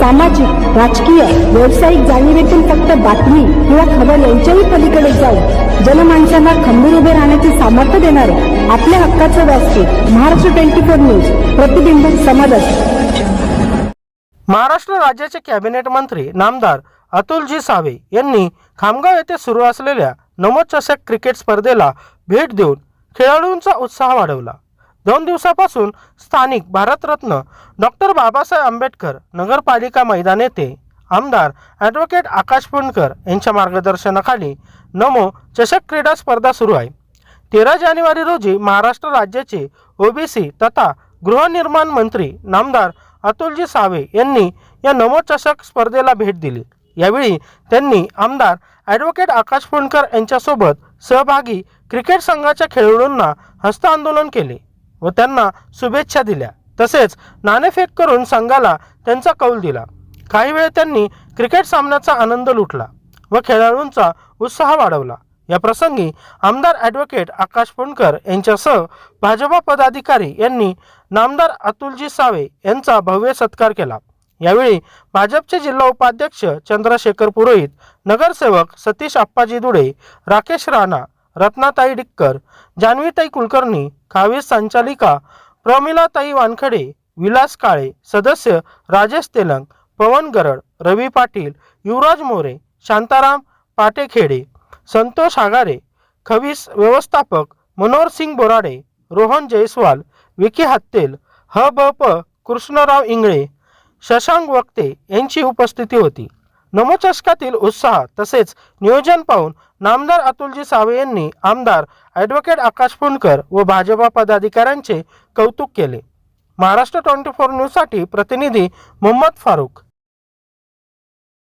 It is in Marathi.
सामाजिक राजकीय व्यावसायिक जाणीवेतून फक्त बातमी किंवा खबर यांच्याही पलीकडे जाऊन जनमानसांना खंबीर उभे राहण्याचे सामर्थ्य देणारे आपल्या हक्काचं व्यासपीठ महाराष्ट्र ट्वेंटी फोर न्यूज प्रतिबिंब समाजाचे महाराष्ट्र राज्याचे कॅबिनेट मंत्री नामदार अतुलजी सावे यांनी खामगाव येथे सुरू असलेल्या नमोचषक क्रिकेट स्पर्धेला भेट देऊन खेळाडूंचा उत्साह वाढवला. दोन दिवसापासून स्थानिक भारतरत्न डॉक्टर बाबासाहेब आंबेडकर नगरपालिका मैदान येथे आमदार ॲडव्होकेट आकाश पुणकर यांच्या मार्गदर्शनाखाली नमो चषक क्रीडा स्पर्धा सुरू आहे. तेरा जानेवारी रोजी महाराष्ट्र राज्याचे ओबीसी तथा गृहनिर्माण मंत्री नामदार अतुलजी सावे यांनी या नमो चषक स्पर्धेला भेट दिली. यावेळी त्यांनी आमदार ॲडव्होकेट आकाश पुणकर यांच्यासोबत सहभागी क्रिकेट संघाच्या खेळाडूंना हस्त आंदोलन केले. व त्यांना शुभेच्छा दिल्या. तसेच नाणेफेक करून संघाला त्यांचा कौल दिला. काही वेळ त्यांनी क्रिकेट सामन्याचा आनंद लुटला व खेळाडूंचा उत्साह वाढवला. या प्रसंगी आमदार ॲडव्होकेट आकाश पुणकर यांच्यासह भाजपा पदाधिकारी यांनी नामदार अतुलजी सावे यांचा भव्य सत्कार केला. यावेळी भाजपचे जिल्हा उपाध्यक्ष चंद्रशेखर पुरोहित नगरसेवक सतीश आप्पाजी दुडे राकेश राणा रत्नाताई डिक्कर जान्हवीताई कुलकर्णी खावीस संचालिका प्रमिलाताई वानखडे विलास काळे सदस्य राजेश तेलंग पवन गरड रवी पाटील युवराज मोरे शांताराम पाटेखेडे संतोष आगारे खवीस व्यवस्थापक मनोहर सिंग बोराडे रोहन जयस्वाल विकी हत्तेल ह ब प कृष्णराव इंगळे शशांक वक्ते यांची उपस्थिती होती. नमोचषकातील उत्साह तसेच नियोजन पाहून नामदार अतुलजी सावे यांनी आमदार ॲडव्होकेट आकाश फुंडकर व भाजपा पदाधिकाऱ्यांचे कौतुक केले. महाराष्ट्र ट्वेंटी फोर न्यूजसाठी प्रतिनिधी मोहम्मद फारूक